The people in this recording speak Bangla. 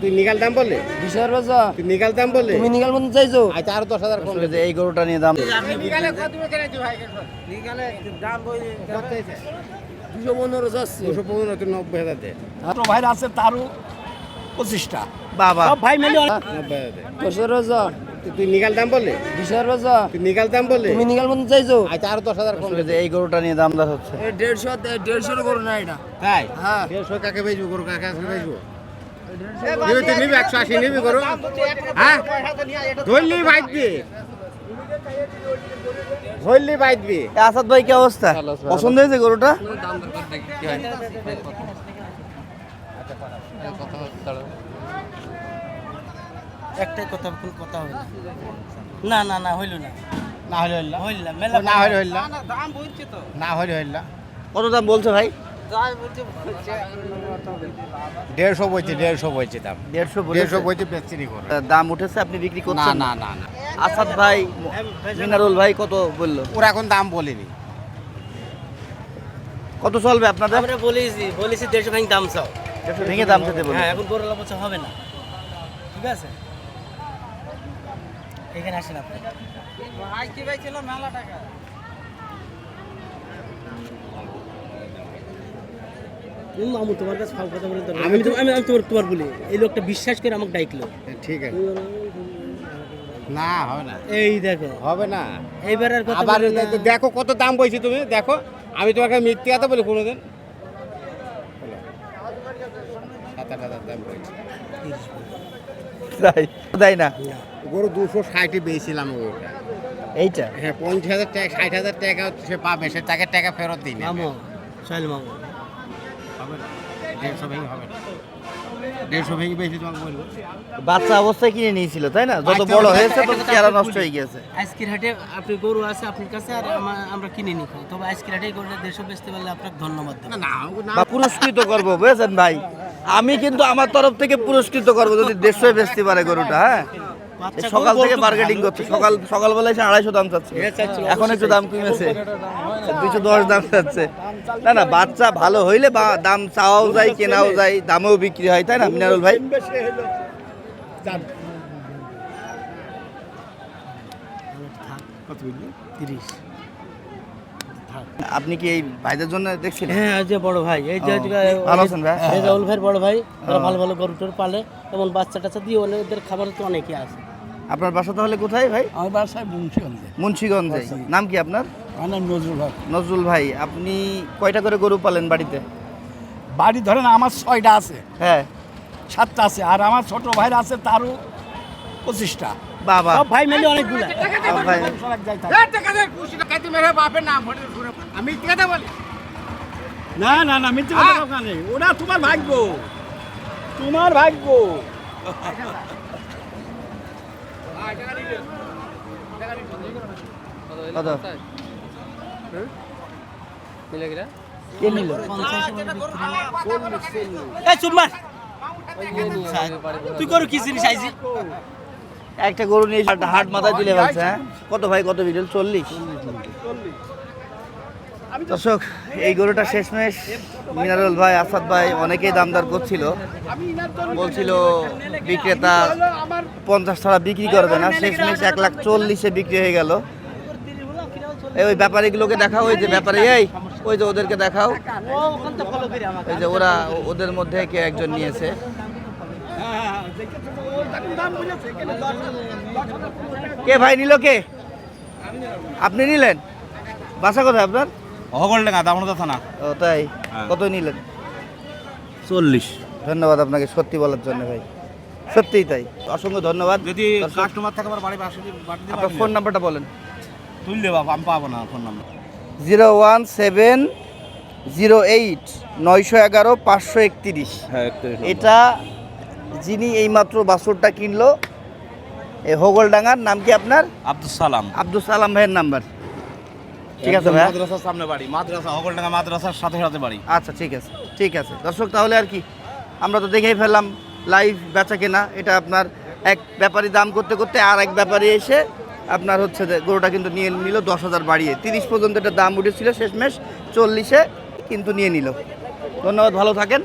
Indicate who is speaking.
Speaker 1: তুই নিকাল দাম বললি
Speaker 2: রোজা
Speaker 1: তুই নিকাল দাম বললি
Speaker 2: তুমি নিকাল মতো চাইছো।
Speaker 1: আচ্ছা আরও দশ হাজার কম
Speaker 3: যে এই গরুটা নিয়ে দাম।
Speaker 2: দুশো পনেরো যাচ্ছে
Speaker 1: দুশো পনেরো তুই নব্বই হাজার দে।
Speaker 4: ছোট ভাইরা আছে তারও পঁচিশটা।
Speaker 3: বাবা।
Speaker 4: ভাই মিলে
Speaker 1: নব্বই হাজার
Speaker 2: রোজা
Speaker 1: তুই- নিকাল দাম বললি
Speaker 2: বিশের রোজা
Speaker 1: তুই নিকাল দাম বললি
Speaker 2: তুমি মতো চাইছো?
Speaker 1: আচ্ছা আরও দশ হাজার কম
Speaker 3: এই গরুটা নিয়ে দাম দর হচ্ছে।
Speaker 2: এই দেড়শো দেড়শোর করো না এটা।
Speaker 1: তাই?
Speaker 2: হ্যাঁ।
Speaker 1: দেড়শো কাকে বেচবো গরু? কাকে আসলে বেচবো? নিবি তুই নিবি একশো আশি নিবি গরু। হ্যাঁ? ধরলি ধরলি
Speaker 3: আসাদ ভাই কি অবস্থা? পছন্দ হয়েছে গরুটা?
Speaker 5: একটাই কথা কোন কথা হইল। না না না হইল না।
Speaker 1: না হইল
Speaker 5: হইল না। মেলা
Speaker 1: না হলে হইল
Speaker 5: দাম বলছে তো।
Speaker 1: না হলে হইল
Speaker 3: কত দাম বলছে ভাই?
Speaker 5: বলছে
Speaker 1: দেড়শো বইছে দেড়শো বইছে দাম।
Speaker 3: দেড়শো
Speaker 1: দেড়শো
Speaker 3: বলেছে
Speaker 1: গরু
Speaker 3: দাম উঠেছে আপনি বিক্রি
Speaker 1: না
Speaker 3: করছেন?
Speaker 1: না না না।
Speaker 3: আসাদ ভাই মিনারুল ভাই কত বলল?
Speaker 1: ওরা এখন দাম বলিনি।
Speaker 3: কত চলবে আপনাদের?
Speaker 5: আমরা বলেছি বলেছি দেড়শো ভাই দাম চাও।
Speaker 3: ভেঙে দাম খেতে বলুন
Speaker 5: হ্যাঁ এখন গরু বলছে হবে না। ঠিক আছে? এখানে আসেন আপনি। ভাই কি ভাই ছিল? মেলা টাকা। মামু তোমার কাছে ফাও কথা বলে আমি তো আমি আমি তোমার তোমার বলি এই লোকটা বিশ্বাস করে আমাকে ডাইকলো।
Speaker 1: ঠিক আছে। না হবে না।
Speaker 5: এই দেখো।
Speaker 1: হবে না।
Speaker 5: এইবার আর
Speaker 1: আবার দেখো কত দাম বলছি তুমি দেখো। আমি তোমাকে মিথ্যে কথা বলি কোনোদিন। সাত হাজার দাম বলছি
Speaker 3: তাই? তাই না?
Speaker 1: গরু দুশো ষাটই পেয়েছিলাম ওটা
Speaker 3: এইটা?
Speaker 1: হ্যাঁ পঞ্চাশ হাজার টাকা ষাট হাজার টাকা সে পাবে সে তাকে টাকা ফেরত দিই না।
Speaker 5: মামু চল মামু।
Speaker 1: হবে না। দেড়শো হবে না। দেড়শো ভেঙে বেশি তোমাকে বলব
Speaker 3: বাচ্চা অবস্থায় কিনে নিয়েছিল তাই না? যত বড় হয়েছে তত চেহারা নষ্ট হয়ে গেছে
Speaker 5: আজকের হাটে আপনি গরু আছে আপনার কাছে আর আমরা কিনে নিই। তবে আজকের হাটে গরুটা দেড়শো বেচতে পারলে আপনাকে ধন্যবাদ
Speaker 1: না না না
Speaker 3: পুরস্কৃত করব বুঝেছেন ভাই? আমি কিন্তু আমার তরফ থেকে পুরস্কৃত করব যদি দেশে বেচতে পারে গরুটা হ্যাঁ? সকাল থেকে মার্কেটিং করছে। সকাল সকালবেলা এসে আড়াইশো দাম চাচ্ছে। এখন একটু দাম কমেছে। দুশো দশ দাম চাচ্ছে। না না বাচ্চা ভালো হইলে বা দাম চাওয়াও যায় কেনাও যায় দামেও বিক্রি হয় তাই না মিনারুল ভাই?
Speaker 5: তিরিশ
Speaker 3: আপনি কি এই ভাইদের জন্য দেখছিলেন
Speaker 5: হ্যাঁ এই যে বড় ভাই এই যে
Speaker 3: ভালো আছেন ভাই?
Speaker 5: এই যে বড় ভাই ভালো ভালো গরু টরু পালে এবং বাচ্চা টাচ্চা দিয়ে ওদের খাবার তো অনেকই আছে।
Speaker 3: আপনার বাসা তাহলে কোথায় ভাই?
Speaker 4: আমার বাসায় মুন্সিগঞ্জে।
Speaker 3: মুন্সিগঞ্জে। নাম কি আপনার?
Speaker 4: আমার নাম নজরুল হক।
Speaker 3: নজরুল ভাই আপনি কয়টা করে গরু পালেন বাড়িতে?
Speaker 4: বাড়ি ধরেন আমার ছয়টা আছে।
Speaker 3: হ্যাঁ।
Speaker 4: সাতটা আছে আর আমার ছোট ভাইরা আছে তারও পঁচিশটা।
Speaker 3: বাবা।
Speaker 5: সব ভাই মিলে অনেকগুলা।
Speaker 1: আমি
Speaker 4: না না না মিথ্যে কথা ওটা তোমার ভাগ্য। তোমার ভাগ্য।
Speaker 3: কত কে নিল
Speaker 5: এই চুপ মার। তুই গরু কি জিনিস আইছি
Speaker 3: একটা গরু নিয়ে এসে হাট মাথায় তুলে ফেলছে হ্যাঁ? কত ভাই কত বিডল? চল্লিশ। দর্শক এই গরুটা শেষমেশ মিনারুল ভাই আসাদ ভাই অনেকেই দামদার করছিল। বলছিল বিক্রেতা পঞ্চাশ টাকা বিক্রি করবে না। শেষমেশ এক লাখ চল্লিশে বিক্রি হয়ে গেল। এই ওই ব্যাপারীগুলোকে দেখাও ওই যে ব্যাপারী এই ওই যে ওদেরকে দেখাও।
Speaker 5: ও ওখান থেকে ফলো করে আমাকে
Speaker 3: এই যে ওরা ওদের মধ্যে কে একজন নিয়েছে। কে ভাই নিল কে? আপনি নিলেন? বাসা কোথায় আপনার?
Speaker 1: অগলডাঙ্গা দামোদা থানা।
Speaker 3: ও তাই? কত নিলেন?
Speaker 1: চল্লিশ।
Speaker 3: ধন্যবাদ আপনাকে সত্যি বলার জন্য ভাই। সত্যিই তাই। অসংখ্য ধন্যবাদ।
Speaker 1: যদি কাস্টমার থাকে আমার বাড়ি
Speaker 3: আপনার ফোন নাম্বারটা বলেন।
Speaker 1: তুললে বাবা আমি পাবো না phone number
Speaker 3: zero one seven zero eight নয়শো এগারো পাঁচশো একত্রিশ।
Speaker 1: হ্যাঁ
Speaker 3: এটা যিনি এইমাত্র বাসুরটা কিনলো এই হোগলডাঙ্গার নাম কি আপনার?
Speaker 1: আব্দুল সালাম।
Speaker 3: আব্দুল সালাম ভাইয়ের নাম্বার। ঠিক আছে ভাই
Speaker 1: মাদ্রাসার সামনে বাড়ি মাদ্রাসা অগলডাঙ্গা মাদ্রাসার সাথে সাথে বাড়ি।
Speaker 3: আচ্ছা ঠিক আছে ঠিক আছে। দর্শক তাহলে আর কি আমরা তো দেখেই ফেললাম লাইভ বেচা কেনা এটা আপনার এক ব্যাপারী দাম করতে করতে আর এক ব্যাপারী এসে আপনার হচ্ছে যে গরুটা কিন্তু নিয়ে নিল দশ হাজার বাড়িয়ে। তিরিশ পর্যন্ত এটা দাম উঠেছিল শেষমেশ, চল্লিশে কিন্তু নিয়ে নিল। ধন্যবাদ, ভালো থাকেন।